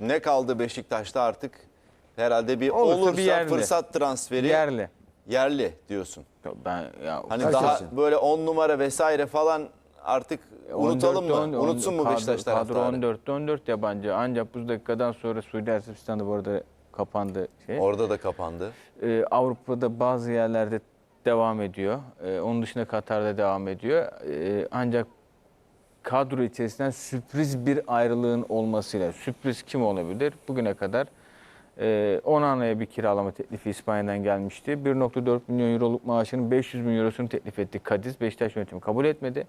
Ne kaldı Beşiktaş'ta artık? Herhalde bir Olursa bir olursa yerli. fırsat transferi Yerli. yerli diyorsun. Ben ya Hani daha için. böyle 10 numara vesaire falan artık unutalım 14'te mı? on- Unutsun mu kadro- Beşiktaş Kadro taraftarı? 14'te 14 yabancı. Ancak bu dakikadan sonra Suudi Arabistan'da bu arada kapandı şey. Orada da kapandı. Ee, Avrupa'da bazı yerlerde devam ediyor. Ee, onun dışında Katar'da devam ediyor. Ee, ancak kadro içerisinden sürpriz bir ayrılığın olmasıyla sürpriz kim olabilir? Bugüne kadar e, Onana'ya bir kiralama teklifi İspanya'dan gelmişti. 1.4 milyon euroluk maaşının 500 bin eurosunu teklif etti Kadiz. Beşiktaş yönetimi kabul etmedi.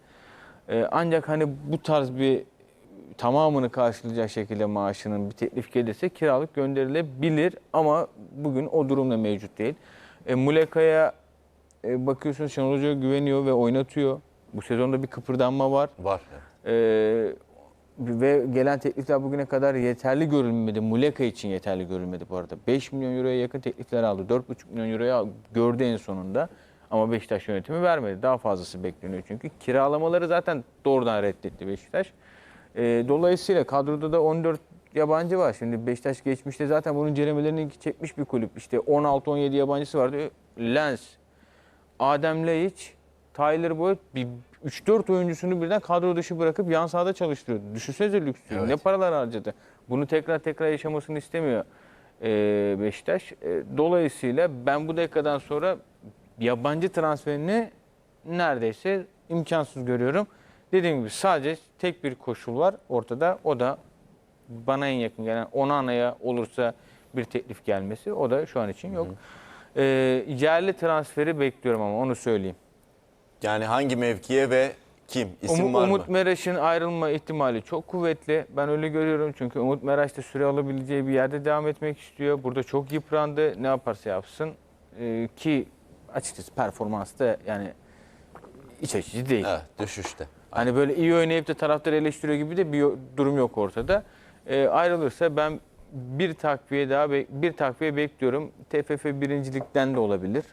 Ee, ancak hani bu tarz bir tamamını karşılayacak şekilde maaşının bir teklif gelirse kiralık gönderilebilir ama bugün o durumda mevcut değil. E, Muleka'ya e, bakıyorsunuz Şenol Hoca güveniyor ve oynatıyor. Bu sezonda bir kıpırdanma var. Var. E, ve gelen teklifler bugüne kadar yeterli görülmedi. Muleka için yeterli görülmedi bu arada. 5 milyon euroya yakın teklifler aldı. 4,5 milyon euroya gördü en sonunda. Ama Beşiktaş yönetimi vermedi. Daha fazlası bekleniyor çünkü. Kiralamaları zaten doğrudan reddetti Beşiktaş. E, dolayısıyla kadroda da 14 yabancı var. Şimdi Beşiktaş geçmişte zaten bunun ceremelerini çekmiş bir kulüp. İşte 16-17 yabancısı vardı. Lens, Adem Laiç, Tyler Boyd bir 3-4 oyuncusunu birden kadro dışı bırakıp yan sahada çalıştırıyordu. Düşünsenize lüksü. Evet. Ne paralar harcadı. Bunu tekrar tekrar yaşamasını istemiyor e, Beşiktaş. E, dolayısıyla ben bu dakikadan sonra yabancı transferini neredeyse imkansız görüyorum. Dediğim gibi sadece tek bir koşul var ortada. O da bana en yakın gelen Onana'ya olursa bir teklif gelmesi. O da şu an için yok. E, yerli transferi bekliyorum ama onu söyleyeyim. Yani hangi mevkiye ve kim? İsim Umut, var Umut mı? Meraş'ın ayrılma ihtimali çok kuvvetli. Ben öyle görüyorum çünkü Umut Meraş da süre alabileceği bir yerde devam etmek istiyor. Burada çok yıprandı. Ne yaparsa yapsın. Ee, ki açıkçası performansı da yani iç açıcı değil. Evet, düşüşte. Hani böyle iyi oynayıp da taraftarı eleştiriyor gibi de bir durum yok ortada. Ee, ayrılırsa ben bir takviye daha bir takviye bekliyorum. TFF birincilikten de olabilir.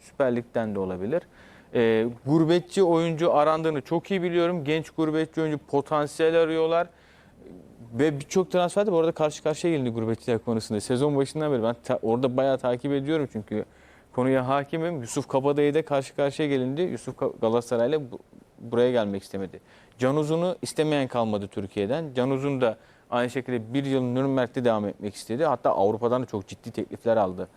Süper Lig'den de olabilir. Ee, gurbetçi oyuncu arandığını çok iyi biliyorum. Genç gurbetçi oyuncu potansiyel arıyorlar. Ve birçok transferde bu arada karşı karşıya gelindi gurbetçiler konusunda. Sezon başından beri ben ta- orada bayağı takip ediyorum çünkü konuya hakimim. Yusuf Kabadayı'da karşı karşıya gelindi. Yusuf Galatasaray'la bu- buraya gelmek istemedi. Can Uzun'u istemeyen kalmadı Türkiye'den. Can Uzun da aynı şekilde bir yıl Nürnberg'de devam etmek istedi. Hatta Avrupa'dan da çok ciddi teklifler aldı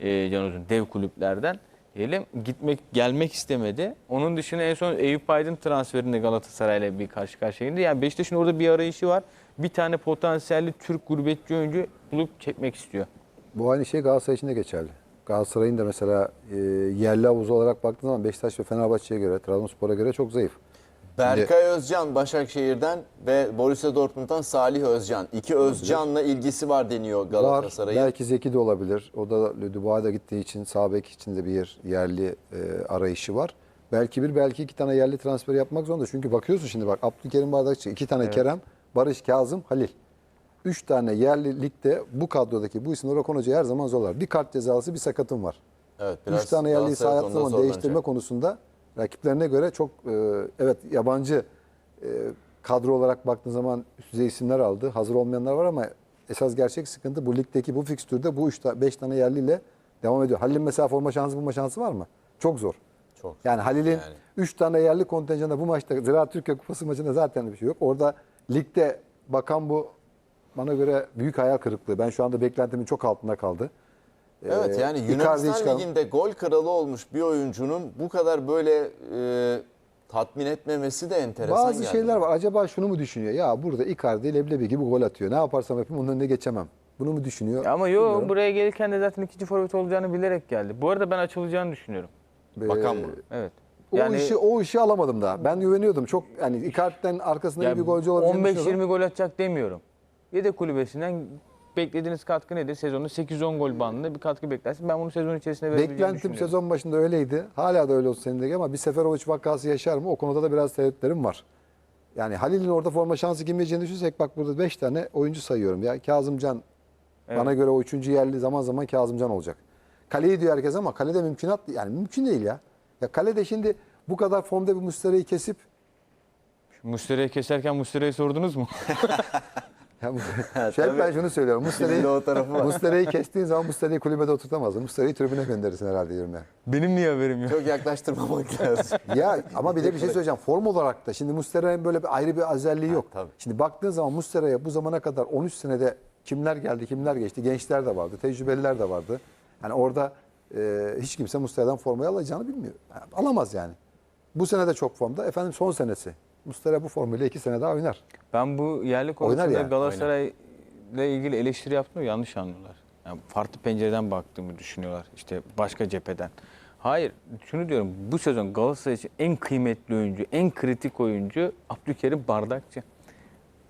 e, Can Uzun dev kulüplerden. Diyelim gitmek gelmek istemedi. Onun dışında en son Eyüp Aydın transferinde Galatasaray'la bir karşı karşıya geldi. Yani Beşiktaş'ın orada bir arayışı var. Bir tane potansiyelli Türk gurbetçi oyuncu bulup çekmek istiyor. Bu aynı şey Galatasaray için de geçerli. Galatasaray'ın da mesela e, yerli havuzu olarak baktığın zaman Beşiktaş ve Fenerbahçe'ye göre, Trabzonspor'a göre çok zayıf. Berkay Özcan Başakşehir'den ve Borussia Dortmund'dan Salih Özcan. İki Özcan'la ilgisi var deniyor Var. Galatasaray'ın. Belki Zeki de olabilir. O da Le gittiği için sağ bek için de bir yer- yerli e, arayışı var. Belki bir, belki iki tane yerli transfer yapmak zorunda. Çünkü bakıyorsun şimdi bak Abdülkerim Bardakçı, iki tane Kerem, Barış Kazım, Halil. Üç tane yerli ligde bu kadrodaki bu isimler Okan Hoca'yı her zaman zorlar. Bir kart cezalısı, bir sakatım var. Evet, Üç tane yerliyi Galatasaray sahaya konuda zaman zorlanacak. değiştirme konusunda rakiplerine göre çok e, evet yabancı e, kadro olarak baktığın zaman üst düzey isimler aldı. Hazır olmayanlar var ama esas gerçek sıkıntı bu ligdeki bu fikstürde bu 3 5 tane yerliyle devam ediyor. Halil'in mesela forma şansı bulma şansı var mı? Çok zor. Çok. Yani Halil'in Yani. 3 tane yerli kontenjanında bu maçta Ziraat Türkiye Kupası maçında zaten bir şey yok. Orada ligde bakan bu bana göre büyük hayal kırıklığı. Ben şu anda beklentimin çok altında kaldı. Evet Ee, yani Yunanistan Ligi'nde gol kralı olmuş bir oyuncunun bu kadar böyle e, tatmin etmemesi de enteresan Bazı geldi. şeyler var. Acaba şunu mu düşünüyor? Ya burada Icardi leblebi gibi gol atıyor. Ne yaparsam yapayım onun önüne geçemem. Bunu mu düşünüyor? Ama yok Bilmiyorum. buraya gelirken de zaten ikinci forvet olacağını bilerek geldi. Bu arada ben açılacağını düşünüyorum. Ee, Bakan mı? Evet. O işi o işi alamadım daha. Ben güveniyordum. Çok yani Icardi'den arkasında iyi bir golcü olabileceğini 15-20 düşünüyordum. gol atacak demiyorum. Yedek kulübesinden beklediğiniz katkı nedir? Sezonda 8-10 gol bandında bir katkı beklersin. Ben bunu sezon içerisinde verebileceğini Beklentim sezon başında öyleydi. Hala da öyle olsun senin de ama bir Seferovic vakası yaşar mı? O konuda da biraz tereddütlerim var. Yani Halil'in orada forma şansı girmeyeceğini düşünsek bak burada 5 tane oyuncu sayıyorum ya. Kazımcan bana göre o üçüncü yerli zaman zaman Kazımcan olacak. Kaleyi diyor herkes ama kalede mümkünat yani mümkün değil ya. Ya kalede şimdi bu kadar formda bir Muslera'yı kesip Mustera'yı keserken Mustera'yı sordunuz mu? Ya bu- şey ben şunu söylüyorum. Muslera'yı. Muslera'yı kestiğin zaman Muslera'yı kulübede oturtamazsın. Muslera'yı tribüne gönderirsin herhalde yani. Benim niye haberim yok? Çok yaklaştırmamak lazım. Ya ama bir de bir şey söyleyeceğim. Form olarak da şimdi Muslera'nın böyle bir ayrı bir özelliği yok. tabii. Şimdi baktığın zaman Muslera'ya bu zamana kadar 13 senede kimler geldi, kimler geçti? Gençler de vardı, tecrübeliler de vardı. Yani orada e, hiç kimse Muslera'dan formayı alacağını bilmiyor. Yani alamaz yani. Bu sene de çok formda. Efendim son senesi. Muslera bu formuyla iki sene daha oynar. Ben bu yerli konusunda yani, Galatasaray'la ilgili eleştiri yaptım yanlış anlıyorlar. Yani farklı pencereden baktığımı düşünüyorlar. İşte başka cepheden. Hayır, şunu diyorum. Bu sezon Galatasaray için en kıymetli oyuncu, en kritik oyuncu Abdülkerim Bardakçı.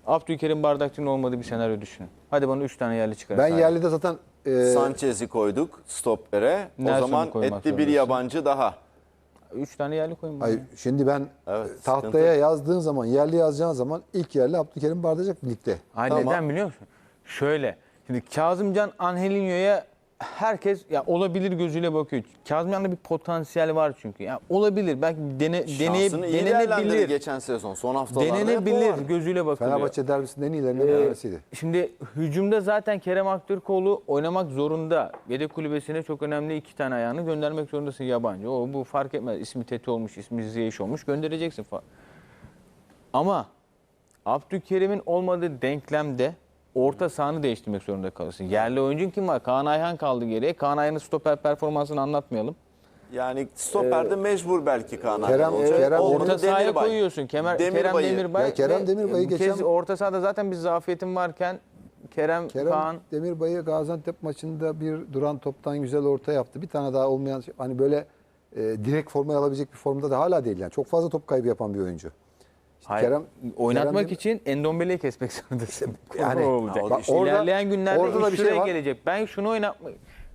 Abdülkerim Bardakçı'nın olmadığı bir senaryo düşünün. Hadi bana 3 tane yerli çıkar. Ben sadece. yerlide zaten e, Sanchez'i koyduk stoppere. O zaman etli bir yabancı daha. 3 tane yerli koyun. Ay, şimdi ben Evet, e, tahtaya yazdığın zaman, yerli yazacağın zaman ilk yerli Abdülkerim Bardacak ligde. Hayır Tamam. neden biliyor musun? Şöyle. Şimdi Kazımcan Angelinho'ya herkes ya olabilir gözüyle bakıyor. Kazımcan'da bir potansiyel var çünkü. Ya olabilir. Belki dene, deneye, Şansını iyi değerlendirdi denenebilir. geçen sezon. Son haftalarda hep o Denenebilir gözüyle bakılıyor. Fenerbahçe derbisinin en iyilerinden bir Ee, tanesiydi. Şimdi hücumda zaten Kerem Aktürkoğlu oynamak zorunda. Yedek kulübesine çok önemli iki tane ayağını göndermek zorundasın yabancı. O bu fark etmez. İsmi Teti olmuş, ismi Ziyech olmuş göndereceksin falan. Ama Abdülkerim'in olmadığı denklemde orta sahanı değiştirmek zorunda kalırsın. Yerli oyuncun kim var? Kaan Ayhan kaldı geriye. Kaan Ayhan'ın stoper performansını anlatmayalım. Yani stoperde mecbur belki Kaan Kerem- Ayhan olacak. Kerem- Olmadı Orta sahaya koyuyorsun. Kemer, Kerem Demirbay'ı. Demirbay. Ya Kerem Demirbay'ı bu kez geçen- orta sahada zaten bir zafiyetin varken Kerem, Kerem Kaan Demirbay'ı Gaziantep maçında bir duran toptan güzel orta yaptı. Bir tane daha olmayan şey- hani böyle e, direkt formayı alabilecek bir formda da hala değil yani. Çok fazla top kaybı yapan bir oyuncu. Hayır, Kerem oynatmak Kerem- için Endombele'yi kesmek zorundasın. Yani- olacak. Bak işte orada- İlerleyen günlerde orada da bir şey var. gelecek. Ben şunu oynatmak,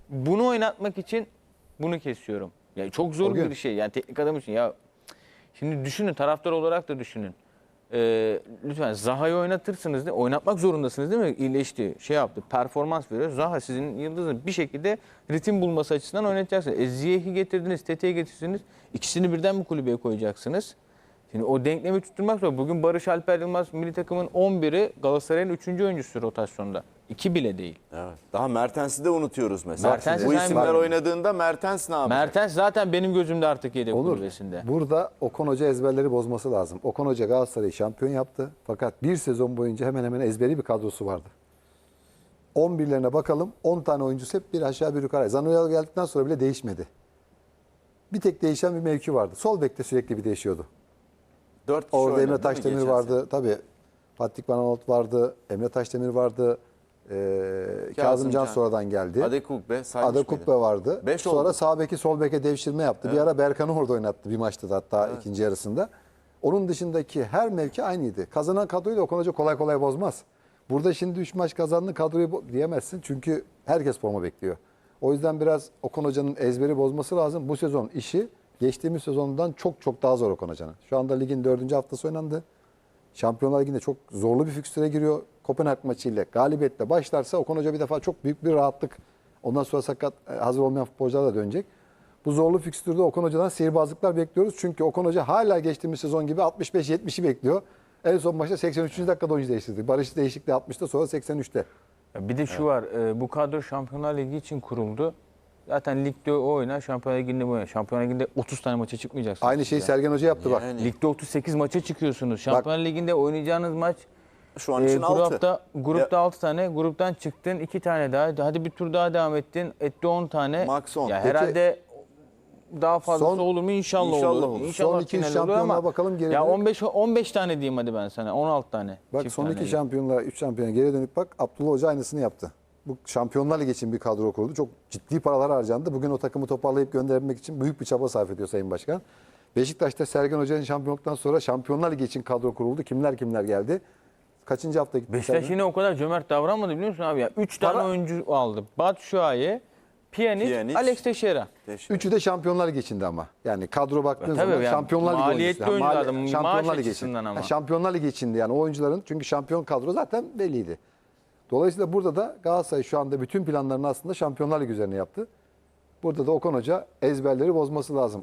bunu oynatmak için bunu kesiyorum. Yani çok zor bir şey. Yani teknik adam için ya. Şimdi düşünün taraftar olarak da düşünün. Ee, lütfen Zaha'yı oynatırsınız değil Oynatmak zorundasınız değil mi? İyileşti, şey yaptı, performans veriyor. Zaha sizin yıldızınız. Bir şekilde ritim bulması açısından oynatacaksınız. E, Ziyech'i getirdiniz, Tete'yi getirdiniz. İkisini birden mi kulübeye koyacaksınız? Şimdi o denklemi tutturmak zor. Bugün Barış Alper Yılmaz milli takımın 11'i Galatasaray'ın 3. oyuncusu rotasyonda. 2 bile değil. Evet. Daha Mertens'i de unutuyoruz mesela. Mertens'i Bu isimler oynadığında Mertens ne yapacak? Mertens zaten benim gözümde artık yedek Olur. kulübesinde. Burada Okan Hoca ezberleri bozması lazım. Okan Hoca Galatasaray'ı şampiyon yaptı. Fakat bir sezon boyunca hemen hemen ezberi bir kadrosu vardı. 11'lerine bakalım. 10 tane oyuncusu hep bir aşağı bir yukarı. Zanoyal geldikten sonra bile değişmedi. Bir tek değişen bir mevki vardı. Sol bekte sürekli bir değişiyordu. Dört kişi Orada Emre Taşdemir vardı. Tabii Fatih Van Aanholt vardı. Emre Taşdemir vardı. Ee, Kazımcan sonradan geldi. sene? Adekugbe saymış? Kubbe vardı. Beş Sonra oldu. sağ beki sol beke devşirme yaptı. Bir ara Berkan'ı orada oynattı bir maçta da hatta ikinci yarısında. Onun dışındaki her mevki aynıydı. Kazanan kadroyu da Okan Hoca kolay kolay bozmaz. Burada şimdi 3 maç kazandı kadroyu diyemezsin. Çünkü herkes forma bekliyor. O yüzden biraz Okan Hoca'nın ezberi bozması lazım. Bu sezon işi geçtiğimiz sezondan çok çok daha zor Okan Hoca'nın. Şu anda ligin dördüncü haftası oynandı. Şampiyonlar Ligi'nde çok zorlu bir fikstüre giriyor. Kopenhag maçıyla galibiyetle başlarsa Okan Hoca bir defa çok büyük bir rahatlık. Ondan sonra sakat e, hazır olmayan futbolcular da dönecek. Bu zorlu fikstürde Okan Hoca'dan sihirbazlıklar bekliyoruz. Çünkü Okan Hoca hala geçtiğimiz sezon gibi 65-70'i bekliyor. En son maçta 83. dakikada oyuncu değiştirdi. Barış değişikliği 60'ta sonra 83'te. Ya Bir de şu var, e, bu kadro Şampiyonlar Ligi için kuruldu. Zaten ligde o oynar, Şampiyonlar Ligi'nde bu oynar. Şampiyonlar Ligi'nde 30 tane maça çıkmayacaksınız. Aynı şeyi ya. Sergen Hoca yaptı bak. Yani Ligde 38 maça çıkıyorsunuz. Şampiyonlar Ligi'nde oynayacağınız maç şu an e, için 6. grupta, grupta 6 tane, gruptan çıktın 2 tane daha. Hadi bir tur daha devam ettin, etti 10 tane. Max on. Ya Peki, herhalde daha fazlası son- olur mu? İnşallah, İnşallah olur. olur. İnşallah Son iki şampiyonluğa ama bakalım geride. Ya 15 15 tane diyeyim hadi ben sana. 16 tane. Bak son iki taneli. şampiyonlar, üç şampiyona geri dönüp bak Abdullah Hoca aynısını yaptı. Bu Şampiyonlar Ligi için bir kadro kurdu. Çok ciddi paralar harcandı. Bugün o takımı toparlayıp göndermek için büyük bir çaba sarf ediyor Sayın Başkan. Beşiktaş'ta Sergen Hoca'nın şampiyonluktan sonra Şampiyonlar Ligi için kadro kuruldu. Kimler kimler geldi? Kaçıncı hafta gitti? Beşiktaş yine o kadar cömert davranmadı biliyor musun abi ya? 3 tane Para- oyuncu aldı. Batshuayi, Pjanic, Pjanic. Alex Teixeira. Üçü de Şampiyonlar Ligi içinde ama. Yani kadro baktığın Tabii zaman yani Şampiyonlar Ligi maliyetli oyuncusu. Ha, oyunculardı, Şampiyonlar Ligi için. açısından ama. Ha, Şampiyonlar Ligi içinde yani o oyuncuların çünkü şampiyon kadro zaten belliydi. Dolayısıyla burada da Galatasaray şu anda bütün planlarını aslında Şampiyonlar Ligi üzerine yaptı. Burada da Okan Hoca ezberleri bozması lazım.